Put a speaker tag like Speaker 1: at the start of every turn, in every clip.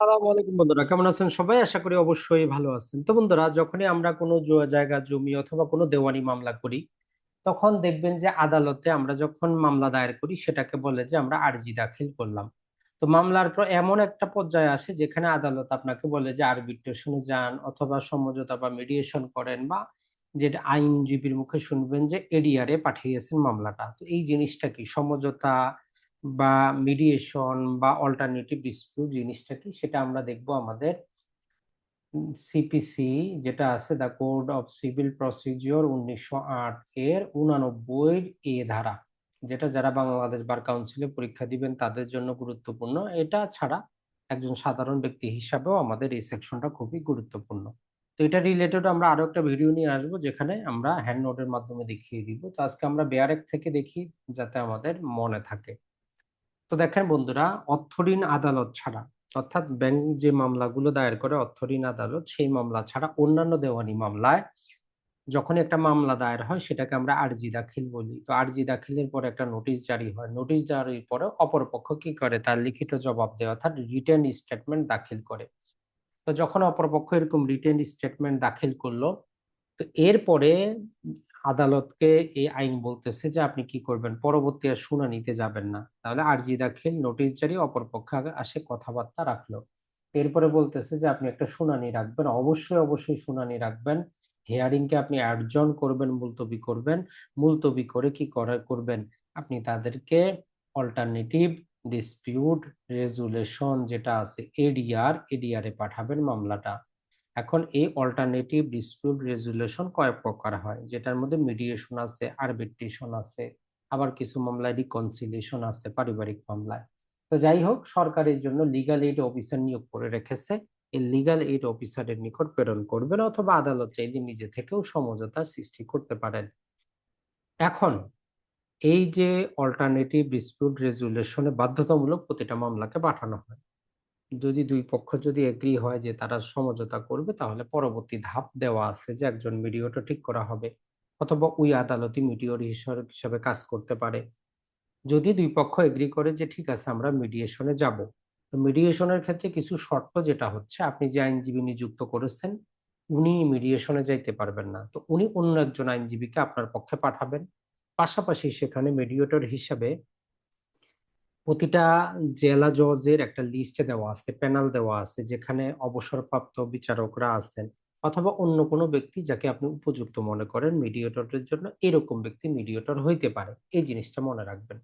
Speaker 1: আসসালামু আলাইকুম বন্ধুরা, কেমন আছেন সবাই? আশা করি অবশ্যই ভালো আছেন। তো বন্ধুরা, যখনই আমরা কোনো জায়গা, জমি অথবা কোনো দেওয়ানি মামলা করি, তখন দেখবেন যে আদালতে আমরা যখন মামলা দায়ের করি, সেটাকে বলে যে আমরা আর্জি দাখিল করলাম। তো মামলার এমন একটা পর্যায়ে আসে যেখানে আদালত আপনাকে বলে যে আরবিট্রেশনে যান অথবা সমঝোতা বা মিডিয়েশন করেন বা যেটা আইনজীবীর মুখে শুনবেন যে এডিআরে পাঠিয়েছেন মামলাটা। তো এই জিনিসটা কি? সমঝোতা বা মিডিয়েশন বা অল্টারনেটিভ ডিসপিউট জিনিসটা কি? সেটা আমরা দেখব আমাদের সিপিসি যেটা আছে the code of civil procedure উনিশশো আট এর উনানব্বই এ ধারা, যেটা যারা বাংলাদেশ বার কাউন্সিলে পরীক্ষা দিবেন তাদের জন্য গুরুত্বপূর্ণ। এটা ছাড়া একজন সাধারণ ব্যক্তি হিসাবেও আমাদের এই সেকশনটা খুবই গুরুত্বপূর্ণ। তো এটা রিলেটেড আমরা আরও একটা ভিডিও নিয়ে আসব, যেখানে আমরা হ্যান্ড নোটের মাধ্যমে দেখিয়ে দিব। তো আজকে আমরা বেয়ারেক থেকে দেখি যাতে আমাদের মনে থাকে। তো দেখেন বন্ধুরা, অর্থঋণ আদালত ছাড়া, অর্থাৎ ব্যাংক যে মামলাগুলো দায়ের করে অর্থঋণ আদালত, সেই মামলা ছাড়া অন্যান্য দেওয়ানি মামলায় যখন একটা মামলা দায়ের হয়, সেটাকে আমরা আর্জি দাখিল বলি। তো আর্জি দাখিলের পরে একটা নোটিশ জারি হয়। নোটিশ জারির পরে অপরপক্ষ কি করে? তার লিখিত জবাব দেয় অর্থাৎ রিটার্ন স্টেটমেন্ট দাখিল করে। তো যখন অপরপক্ষ এরকম রিটার্ন স্টেটমেন্ট দাখিল করল তো এরপরে আদালতকে এই আইন বলতেছে যে আপনি কি করবেন? পরবর্তী আর শুনানিতে যাবেন না। তাহলে আর্জি দাখিল নোটিশ জারি, অপরপক্ষে আসে কথাবার্তা রাখল। এরপরে বলতেছে যে আপনি একটা শুনানি রাখবেন, অবশ্যই অবশ্যই শুনানি রাখবেন। হিয়ারিং কে আপনি অ্যাডজন করবেন, মুলতবি করবেন। মুলতবি করে কি করে, করবেন? আপনি তাদেরকে অল্টারনেটিভ ডিসপিউট রেজুলেশন যেটা আছে এডিআর এডিআর পাঠাবেন মামলাটা। এখন এই অল্টারনেটিভ ডিসপিউট রেজুলেশন কয়েক প্রকার হয়, যেটার মধ্যে মিডিয়েশন আছে আরবিট্রেশন আছে, আবার কিছু মামলায় রিকনসিলিয়েশন আছে, পারিবারিক মামলায়। তো যাই হোক সরকারের জন্য লিগাল এইড অফিসার নিয়োগ করে রেখেছে। এই লিগাল এইড অফিসারের নিকট প্রেরণ করবেন অথবা আদালত চাইলে নিজে থেকেও সমঝোতার সৃষ্টি করতে পারেন। এখন, এই যে অল্টারনেটিভ ডিসপিউট রেজুলেশনে বাধ্যতামূলক প্রতিটা মামলাকে পাঠানো হয় যদি দুই পক্ষ যদি এগ্রি হয় যে তারা সমঝোতা করবে, তাহলে পরবর্তী ধাপ দেওয়া আছে যে একজন মিডিয়েটর ঠিক করা হবে অথবা ওই আদালতি মিডিয়েটর হিসেবে কাজ করতে পারে। যদি দুই পক্ষ এগ্রি করে যে ঠিক আছে, আমরা মিডিয়েশনে যাব, তো মিডিয়েশনের ক্ষেত্রে কিছু শর্ত যেটা হচ্ছে, আপনি যে আইনজীবী নিযুক্ত করেছেন, উনি মিডিয়েশনে যাইতে পারবেন না। তো উনি অন্য একজন আইনজীবীকে আপনার পক্ষে পাঠাবেন। পাশাপাশি সেখানে মিডিয়েটর হিসাবে প্রতিটা জেলা জজের একটা লিস্টে দেওয়া আছে প্যানেল দেওয়া আছে, যেখানে অবসরপ্রাপ্ত বিচারকরা আছেন অথবা অন্য কোনো ব্যক্তি যাকে আপনি উপযুক্ত মনে করেন মিডিয়েটরের জন্য এরকম ব্যক্তি মিডিয়েটর হইতে পারে। এই জিনিসটা মনে রাখবেন।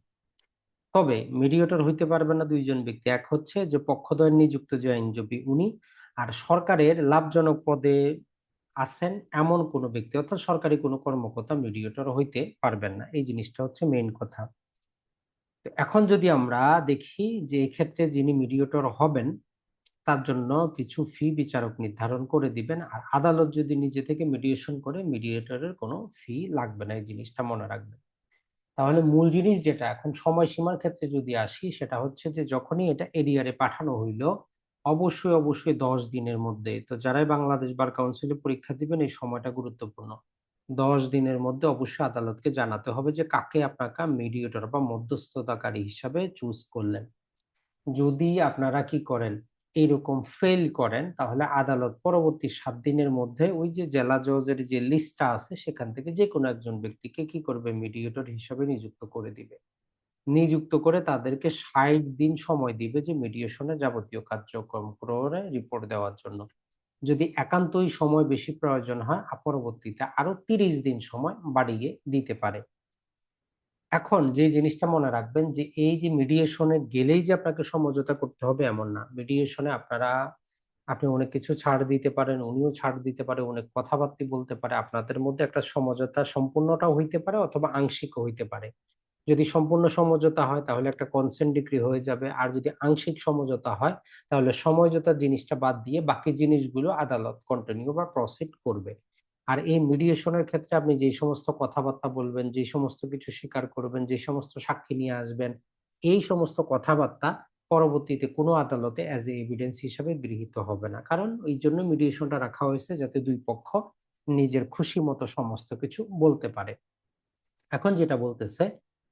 Speaker 1: তবে মিডিয়েটর হইতে পারবে না দুইজন ব্যক্তি। এক হচ্ছে যে পক্ষদ্বয় নিযুক্ত যে আইনজীবী উনি আর সরকারের লাভজনক পদে আছেন এমন কোনো ব্যক্তি অর্থাৎ সরকারি কোনো কর্মকর্তা মিডিয়েটর হইতে পারবেন না। এই জিনিসটা হচ্ছে মেইন কথা। এখন যদি আমরা দেখি যে এক্ষেত্রে যিনি মিডিয়েটর হবেন, তার জন্য কিছু ফি বিচারক নির্ধারণ করে দিবেন। আর আদালত যদি নিজে থেকে মিডিয়েশন করে মিডিয়েটরের কোনো ফি লাগবে না, এই জিনিসটা মনে রাখবেন। তাহলে মূল জিনিস যেটা, এখন সময়সীমার ক্ষেত্রে যদি আসি, সেটা হচ্ছে যে যখনই এটা এডিআরে পাঠানো হইল, অবশ্যই অবশ্যই দশ দিনের মধ্যে। তো যারাই বাংলাদেশ বার কাউন্সিলে পরীক্ষা দিবেন, এই সময়টা গুরুত্বপূর্ণ। দশ দিনের মধ্যে অবশ্যই আদালতকে জানাতে হবে যে কাকে আপনাকে মিডিয়েটর বা মধ্যস্থতাকারী হিসাবে চুজ করলেন। যদি আপনারা কি করেন এইরকম ফেল করেন, তাহলে আদালত পরবর্তী সাত দিনের মধ্যে ওই যে জেলা জজের যে লিস্টটা আছে, সেখান থেকে যে কোনো একজন ব্যক্তিকে কি করবে? মিডিয়েটর হিসাবে নিযুক্ত করে দিবে। নিযুক্ত করে তাদেরকে ষাট দিন সময় দিবে যে মিডিয়েশনের যাবতীয় কার্যক্রম করে রিপোর্ট দেওয়ার জন্য। যদি একান্তই সময় বেশি প্রয়োজন হয়, পরবর্তীতে আরও তিরিশ দিন সময় বাড়িয়ে দিতে পারে। এখন যে জিনিসটা মনে রাখবেন যে, এই যে মিডিয়েশনে গেলেই যে আপনাকে সমঝোতা করতে হবে এমন না। মিডিয়েশনে আপনারা, আপনি অনেক কিছু ছাড় দিতে পারেন, উনিও ছাড় দিতে পারে, অনেক কথাবার্তা বলতে পারে। আপনাদের মধ্যে একটা সমঝোতা সম্পূর্ণটা হইতে পারে অথবা আংশিক হইতে পারে। যদি সম্পূর্ণ সমঝোতা হয়, তাহলে একটা কনসেন্ট ডিগ্রি হয়ে যাবে। আর যদি আংশিক সমঝোতা হয়, তাহলে সমঝোতা জিনিসটা বাদ দিয়ে বাকি জিনিসগুলো আদালত কন্টিনিউ বা প্রসিড করবে। আর এই মিডিয়েশনের ক্ষেত্রে আপনি যে সমস্ত কথাবার্তা বলবেন, যে সমস্ত কিছু স্বীকার করবেন, যে সমস্ত সাক্ষী নিয়ে আসবেন, এই সমস্ত কথাবার্তা পরবর্তীতে কোনো আদালতে অ্যাজ এ এভিডেন্স হিসাবে গৃহীত হবে না। কারণ এই জন্য মিডিয়েশনটা রাখা হয়েছে যাতে দুই পক্ষ নিজের খুশি মতো সমস্ত কিছু বলতে পারে। এখন যেটা বলতেছে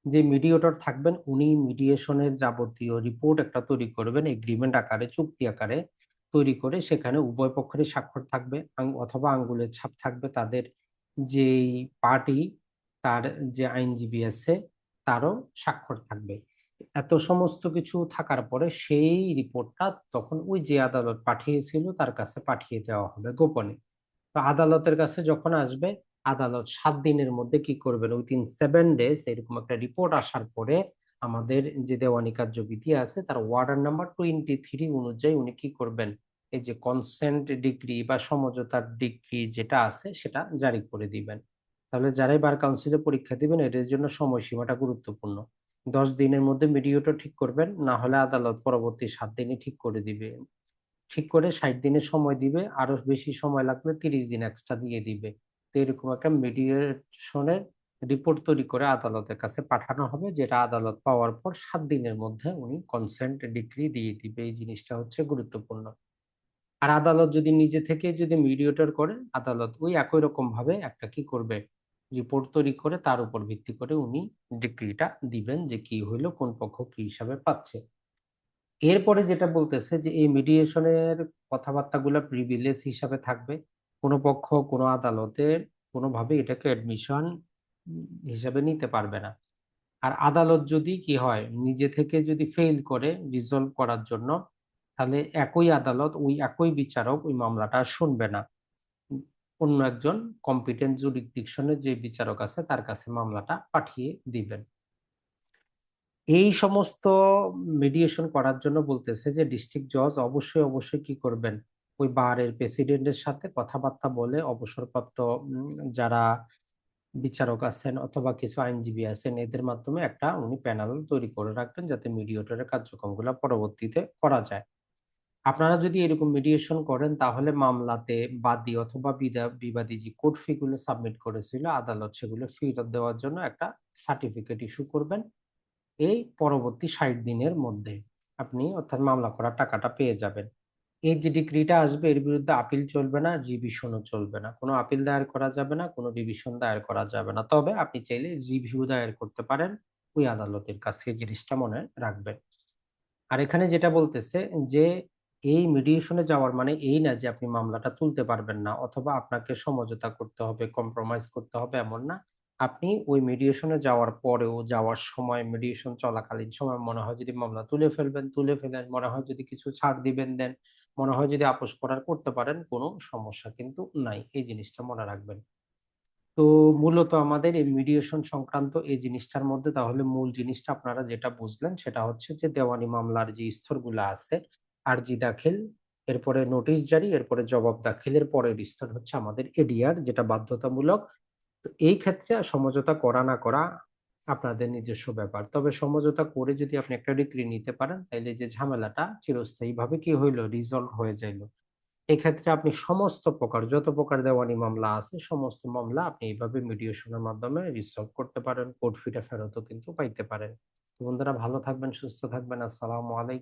Speaker 1: যে মিডিয়েটর থাকবেন, উনি মিডিয়েশনের যাবতীয় রিপোর্ট একটা তৈরি করবেন এগ্রিমেন্ট আকারে, চুক্তি আকারে তৈরি করে সেখানে উভয় পক্ষেরই স্বাক্ষর থাকবে অথবা আঙ্গুলের ছাপ থাকবে তাদের যেই পার্টি তার যে আইনজীবী আছে, তারও স্বাক্ষর থাকবে। এত সমস্ত কিছু থাকার পরে সেই রিপোর্টটা তখন ওই যে আদালত পাঠিয়েছিল, তার কাছে পাঠিয়ে দেওয়া হবে গোপনে। তো আদালতের কাছে যখন আসবে আদালত সাত দিনের মধ্যে কি করবেন? উইথিন সেভেন ডেজ এরকম একটা রিপোর্ট আসার পরে আমাদের যে দেওয়ানি কার্যবিধি আছে, তার ওয়ার্ডার নাম্বার টোয়েন্টি থ্রি অনুযায়ী উনি কি করবেন? এই যে কনসেন্ট ডিগ্রি বা সমঝোতার ডিগ্রি যেটা আছে, সেটা জারি করে দিবেন। তাহলে যারাই বার কাউন্সিলে পরীক্ষা দিবেন এটার জন্য সময়সীমাটা গুরুত্বপূর্ণ। দশ দিনের মধ্যে মিডিয়েটর ঠিক করবেন, না হলে আদালত পরবর্তী সাত দিনে ঠিক করে দিবে। ঠিক করে ষাট দিনের সময় দিবে আরও বেশি সময় লাগলে তিরিশ দিন এক্সট্রা দিয়ে দিবে। তো এরকম একটা মিডিয়েশনের রিপোর্ট তৈরি করে আদালতের কাছে পাঠানো হবে, যেটা আদালত পাওয়ার পর সাত দিনের মধ্যে উনি কনসেন্ট ডিগ্রি দিয়ে দিবে। এই জিনিসটা হচ্ছে গুরুত্বপূর্ণ। আর আদালত যদি নিজে থেকে যদি মিডিয়েটর করে আদালত ওই একই রকম ভাবে একটা কি করবে? রিপোর্ট তৈরি করে তার উপর ভিত্তি করে উনি ডিগ্রিটা দিবেন যে কি হইল, কোন পক্ষ কি হিসাবে পাচ্ছে। এরপরে যেটা বলতেছে যে এই মিডিয়েশনের কথাবার্তাগুলো প্রিভিলেজ হিসাবে থাকবে। কোনো পক্ষ, কোনো আদালতে কোনোভাবে এটাকে অ্যাডমিশন হিসাবে নিতে পারবে না। আর আদালত যদি কি হয়, নিজে থেকে যদি ফেল করে রিজলভ করার জন্য, তাহলে একই আদালত, ওই একই বিচারক ওই মামলাটা শুনবে না। অন্য একজন কম্পিটেন্ট জুরিডিকশনের যে বিচারক আছে, তার কাছে মামলাটা পাঠিয়ে দিবেন। এই সমস্ত মিডিয়েশন করার জন্য বলতেছে যে ডিস্ট্রিক্ট জজ অবশ্যই অবশ্যই কি করবেন? ওই বারের প্রেসিডেন্টের সাথে কথাবার্তা বলে অবসরপ্রাপ্ত যারা বিচারক আছেন অথবা কিছু আইনজীবী আছেন, এদের মাধ্যমে একটা উনি প্যানেল তৈরি করে রাখবেন যাতে মিডিয়েটরের কার্যক্রমগুলো পরবর্তীতে করা যায়। আপনারা যদি এরকম মিডিয়েশন করেন, তাহলে মামলাতে বাদী অথবা বিবাদী যে কোর্ট ফি গুলো সাবমিট করেছিল, আদালত সেগুলো ফেরত দেওয়ার জন্য একটা সার্টিফিকেট ইস্যু করবেন এই পরবর্তী ষাট দিনের মধ্যে। আপনি অর্থাৎ মামলা করার টাকাটা পেয়ে যাবেন। এই যে ডিগ্রিটা আসবে, এর বিরুদ্ধে আপিল চলবে না রিভিশনও চলবে না। কোনো আপিল দায়ের করা যাবে না, কোনো রিভিশন দায়ের করা যাবে না। তবে আপনি চাইলে রিভিউ দায়ের করতে পারেন ওই আদালতের কাছে জিনিসটা মনে রাখবেন। আর এখানে যেটা বলতেছে যে, এই মিডিয়েশনে যাওয়ার মানে এই না যে, আপনি মামলাটা তুলতে পারবেন না, অথবা আপনাকে সমঝোতা করতে হবে কম্প্রোমাইজ করতে হবে, এমন না। আপনি ওই মিডিয়েশনে যাওয়ার পরেও যাওয়ার সময় মিডিয়েশন চলাকালীন সময় মনে হয় যদি মামলা তুলে ফেলবেন, তুলে ফেলেন, মনে হয় যদি কিছু ছাড় দিবেন, দেন মনে হয় যদি আপোষ করার করতে পারেন, কোনো সমস্যা কিন্তু নাই। এই জিনিসটা মনে রাখবেন। তো মূলত আমাদের এই মিডিয়েশন সংক্রান্ত এই জিনিসটার মধ্যে তাহলে মূল জিনিসটা আপনারা যেটা বুঝলেন সেটা হচ্ছে যে দেওয়ানি মামলার যে স্তরগুলো আছে, আরজি দাখিল, এরপরে নোটিশ জারি, এরপরে জবাব দাখিলের পরের স্তর হচ্ছে আমাদের এডিআর যেটা বাধ্যতামূলক তো এই ক্ষেত্রে সমঝোতা করা না করা আপনাদের নিজস্ব ব্যাপার। তবে সমঝোতা করে যদি আপনি একটা ডিগ্রি নিতে পারেন তাহলে যে ঝামেলাটা চিরস্থায়ী ভাবে কি হইল রিজলভ হয়ে যাইল। এক্ষেত্রে আপনি সমস্ত প্রকার, যত প্রকার দেওয়ানি মামলা আছে, সমস্ত মামলা আপনি এইভাবে মিডিয়েশনের মাধ্যমে রিসলভ করতে পারেন। কোর্ট ফিটা ফেরতও কিন্তু পাইতে পারেন। বন্ধুরা, ভালো থাকবেন, সুস্থ থাকবেন। আসসালামু আলাইকুম।